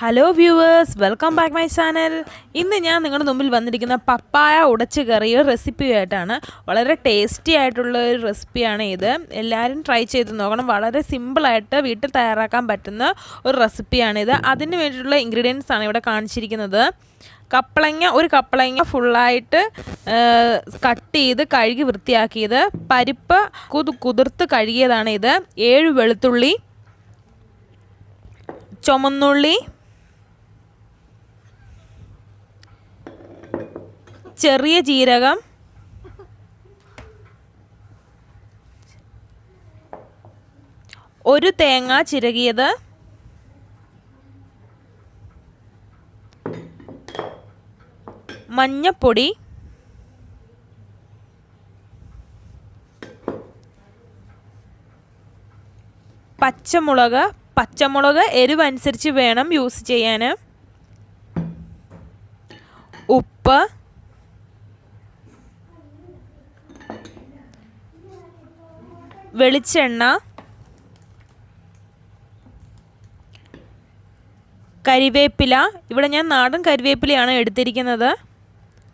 Hello viewers welcome back my channel ഇന്ന് ഞാൻ നിങ്ങളുടെ മുമ്പിൽ വന്നിരിക്കുന്ന പപ്പായ ഉടച്ച് കറിയോ റെസിപ്പിയായിട്ടാണ് വളരെ ടേസ്റ്റി ആയിട്ടുള്ള ഒരു റെസിപ്പിയാണ് ഇത്. എല്ലാവരും ട്രൈ ചെയ്ത് നോക്കണം. വളരെ സിമ്പിളായിട്ട് വീട്ടിൽ തയ്യാറാക്കാൻ പറ്റുന്ന ഒരു റെസിപ്പിയാണിത് അതിന് വേണ്ടിയിട്ടുള്ള ഇൻഗ്രീഡിയൻസ് ആണ് ഇവിടെ കാണിച്ചിരിക്കുന്നത്. കപ്പളങ്ങ ഒരു കപ്പളങ്ങ ഫുള്ളായിട്ട് കട്ട് ചെയ്ത് കഴുകി വൃത്തിയാക്കിയത്. പരിപ്പ് കുതു കുതിർത്ത് കഴുകിയതാണ് ഇത്. ഏഴ് വെളുത്തുള്ളി ചുമന്നുള്ളി ചെറിയ ജീരകം ഒരു തേങ്ങ ചിരകിയത് മഞ്ഞപ്പൊടി. പച്ചമുളക്. പച്ചമുളക് എരിവനുസരിച്ച് വേണം യൂസ് ചെയ്യാൻ ഉപ്പ്. വെളിച്ചെണ്ണ. കരിവേപ്പില. ഇവിടെ ഞാൻ നാടൻ കരിവേപ്പിലയാണ് എടുത്തിരിക്കുന്നത്.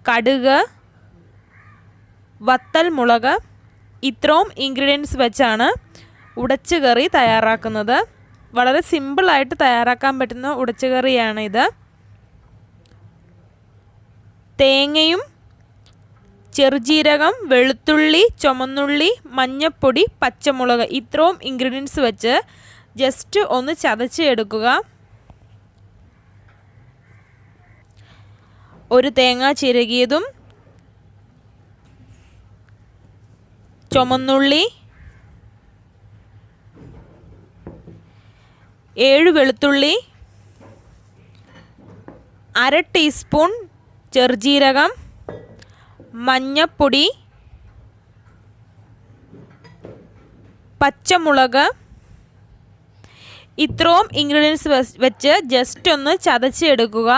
കടുക് വത്തൽ മുളക് ഇത്രയും ഇൻഗ്രീഡിയൻസ് വെച്ചാണ് ഉടച്ചു കറി തയ്യാറാക്കുന്നത്. വളരെ സിമ്പിളായിട്ട് തയ്യാറാക്കാൻ പറ്റുന്ന ഉടച്ചു ഇത്. തേങ്ങയും ചെറുജീരകം വെളുത്തുള്ളി ചുമന്നുള്ളി മഞ്ഞപ്പൊടി പച്ചമുളക് ഇത്രയും ഇൻഗ്രീഡിയൻസ് വെച്ച് ജസ്റ്റ് ഒന്ന് ചതച്ച് ഒരു തേങ്ങ ചിരകിയതും ചുമന്നുള്ളി ഏഴ് വെളുത്തുള്ളി അര ടീസ്പൂൺ ചെറുജീരകം മഞ്ഞപ്പൊടി പച്ചമുളക്. ഇത്രയും ഇൻഗ്രീഡിയൻസ് വെച്ച് ജസ്റ്റ് ഒന്ന് ചതച്ചെടുക്കുക.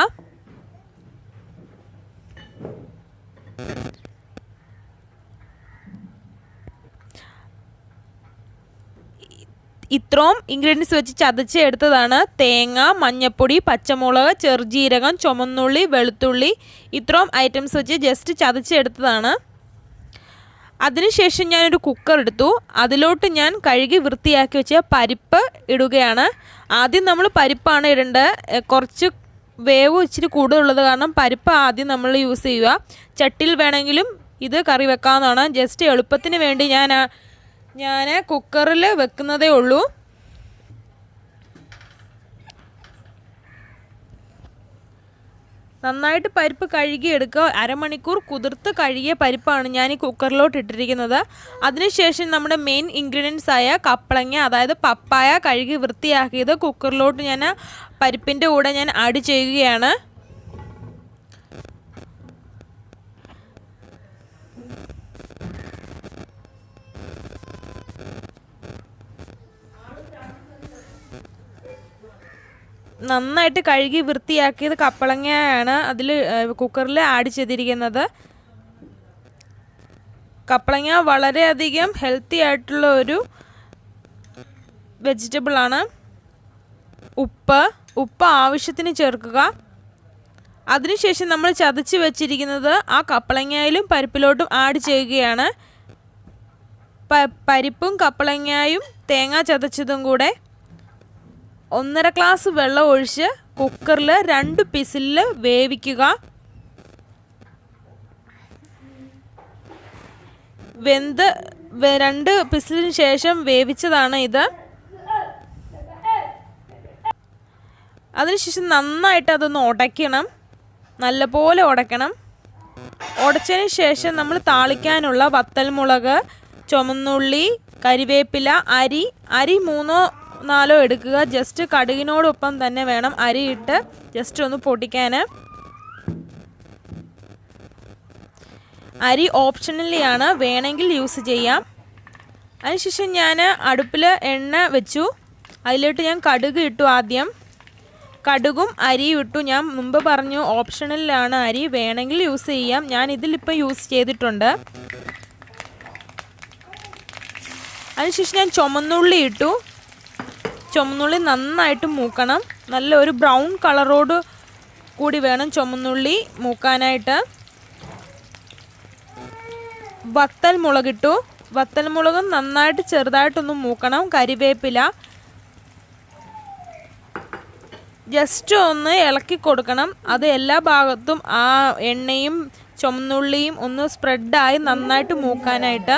ഇത്രയും ഇൻഗ്രീഡിയൻസ് വെച്ച് ചതച്ച് എടുത്തതാണ് തേങ്ങ മഞ്ഞപ്പൊടി പച്ചമുളക് ചെറുജീരകം ചുമന്നുള്ളി വെളുത്തുള്ളി. ഇത്രയും ഐറ്റംസ് വെച്ച് ജസ്റ്റ് ചതച്ച് എടുത്തതാണ്. അതിനുശേഷം ഞാനൊരു കുക്കർ എടുത്തു. അതിലോട്ട് ഞാൻ കഴുകി വൃത്തിയാക്കി വെച്ച പരിപ്പ് ഇടുകയാണ്. ആദ്യം നമ്മൾ പരിപ്പാണ് ഇടേണ്ടത്. കുറച്ച് വേവ് ഇച്ചിരി കൂടുതലുള്ളത് കാരണം പരിപ്പ് ആദ്യം നമ്മൾ യൂസ് ചെയ്യുക. ചട്ടിയിൽ വേണമെങ്കിലും ഇത് കറി വെക്കാവുന്നതാണ്. ജസ്റ്റ് എളുപ്പത്തിന് വേണ്ടി ഞാൻ ഞാൻ കുക്കറിൽ വെക്കുന്നതേ ഉള്ളൂ. നന്നായിട്ട് പരിപ്പ് കഴുകിയെടുക്കുക അരമണിക്കൂർ കുതിർത്ത് കഴുകിയ പരിപ്പാണ് ഞാൻ ഈ കുക്കറിലോട്ട് ഇട്ടിരിക്കുന്നത്. അതിനുശേഷം നമ്മുടെ മെയിൻ ഇൻഗ്രീഡിയൻസ് ആയ കപ്പളങ്ങ അതായത് പപ്പായ കഴുകി വൃത്തിയാക്കിയത് കുക്കറിലോട്ട് ഞാൻ പരിപ്പിന്റെ കൂടെ ഞാൻ ആഡ് ചെയ്യുകയാണ്. നന്നായിട്ട് കഴുകി വൃത്തിയാക്കിയത് കപ്പളങ്ങയാണ്. അതിൽ കുക്കറിൽ ആഡ് ചെയ്തിരിക്കുന്നത്. കപ്പളങ്ങ വളരെയധികം ഹെൽത്തി ആയിട്ടുള്ള ഒരു വെജിറ്റബിളാണ്. ഉപ്പ് ഉപ്പ് ആവശ്യത്തിന് ചേർക്കുക. അതിനുശേഷം നമ്മൾ ചതച്ച് വെച്ചിരിക്കുന്നത് ആ കപ്പളങ്ങയിലും പരിപ്പിലോട്ടും ആഡ് ചെയ്യുകയാണ്. പരിപ്പും കപ്പളങ്ങയും തേങ്ങ ചതച്ചതും കൂടെ ഒന്നര ഗ്ലാസ് വെള്ളം ഒഴിച്ച് കുക്കറിൽ രണ്ട് പിസിലിൽ വേവിക്കുക. വെന്ത് രണ്ട് പിസിലിന് ശേഷം വേവിച്ചതാണ് ഇത്. അതിനുശേഷം നന്നായിട്ട് അതൊന്ന് ഉടയ്ക്കണം നല്ലപോലെ ഉടയ്ക്കണം ഉടച്ചതിന് ശേഷം നമ്മൾ താളിക്കാനുള്ള വത്തൽമുളക് ചുമന്നുള്ളി കരിവേപ്പില അരി അരി മൂന്നോ നാലോ എടുക്കുക. ജസ്റ്റ് കടുകിനോടൊപ്പം തന്നെ വേണം അരിയിട്ട് ജസ്റ്റ് ഒന്ന് പൊട്ടിക്കാൻ അരി ഓപ്ഷണലി ആണ് വേണമെങ്കിൽ യൂസ് ചെയ്യാം. അതിനുശേഷം ഞാൻ അടുപ്പിൽ എണ്ണ വെച്ചു. അതിലോട്ട് ഞാൻ കടുക് ഇട്ടു ആദ്യം. കടുകും അരിയും ഇട്ടു. ഞാൻ മുമ്പ് പറഞ്ഞു ഓപ്ഷണലിലാണ് അരി. വേണമെങ്കിൽ യൂസ് ചെയ്യാം. ഞാൻ ഇതിലിപ്പോൾ യൂസ് ചെയ്തിട്ടുണ്ട്. അതിനുശേഷം ഞാൻ ചുമന്നുള്ളി ഇട്ടു. ചുമന്നുള്ളി നന്നായിട്ട് മൂക്കണം. നല്ല ഒരു ബ്രൗൺ കളറോട് കൂടി വേണം ചുമന്നുള്ളി മൂക്കാനായിട്ട്. വത്തൽ മുളകിട്ടു. വത്തൽ മുളകും നന്നായിട്ട് ചെറുതായിട്ടൊന്ന് മൂക്കണം. കരിവേപ്പില. ജസ്റ്റ് ഒന്ന് ഇളക്കി കൊടുക്കണം. അത് എല്ലാ ഭാഗത്തും ആ എണ്ണയും ചുമന്നുള്ളിയും ഒന്ന് സ്പ്രെഡായി നന്നായിട്ട് മൂക്കാനായിട്ട്.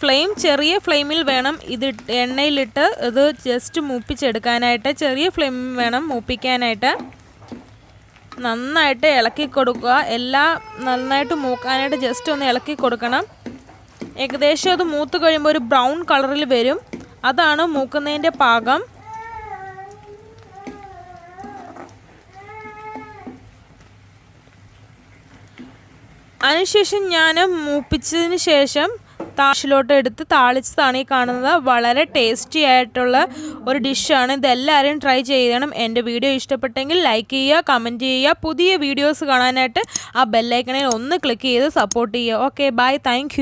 ഫ്ലെയിം ചെറിയ ഫ്ലെയിമിൽ വേണം ഇത് എണ്ണയിലിട്ട് ഇത് ജസ്റ്റ് മൂപ്പിച്ചെടുക്കാനായിട്ട്. ചെറിയ ഫ്ലെയിം വേണം മൂപ്പിക്കാനായിട്ട്. നന്നായിട്ട് ഇളക്കി കൊടുക്കുക. എല്ലാം നന്നായിട്ട് മൂക്കാനായിട്ട് ജസ്റ്റ് ഒന്ന് ഇളക്കി കൊടുക്കണം. ഏകദേശം അത് മൂത്ത് കഴിയുമ്പോൾ ഒരു ബ്രൗൺ കളറിൽ വരും. അതാണ് മൂക്കുന്നതിന്റെ പാകം. അതിനുശേഷം ഞാൻ മൂപ്പിച്ചതിന് ശേഷം താഷിലോട്ട് എടുത്ത് താളിച്ചതാണ് ഈ കാണുന്നത്. വളരെ ടേസ്റ്റി ആയിട്ടുള്ള ഒരു ഡിഷാണ് ഇതെല്ലാവരും ട്രൈ ചെയ്യണം. എന്റെ വീഡിയോ ഇഷ്ടപ്പെട്ടെങ്കിൽ ലൈക്ക് ചെയ്യുക കമന്റ് ചെയ്യുക. പുതിയ വീഡിയോസ് കാണാനായിട്ട് ആ ബെല്ലൈക്കണിൽ ഒന്ന് ക്ലിക്ക് ചെയ്ത് സപ്പോർട്ട് ചെയ്യുക. Okay bye thank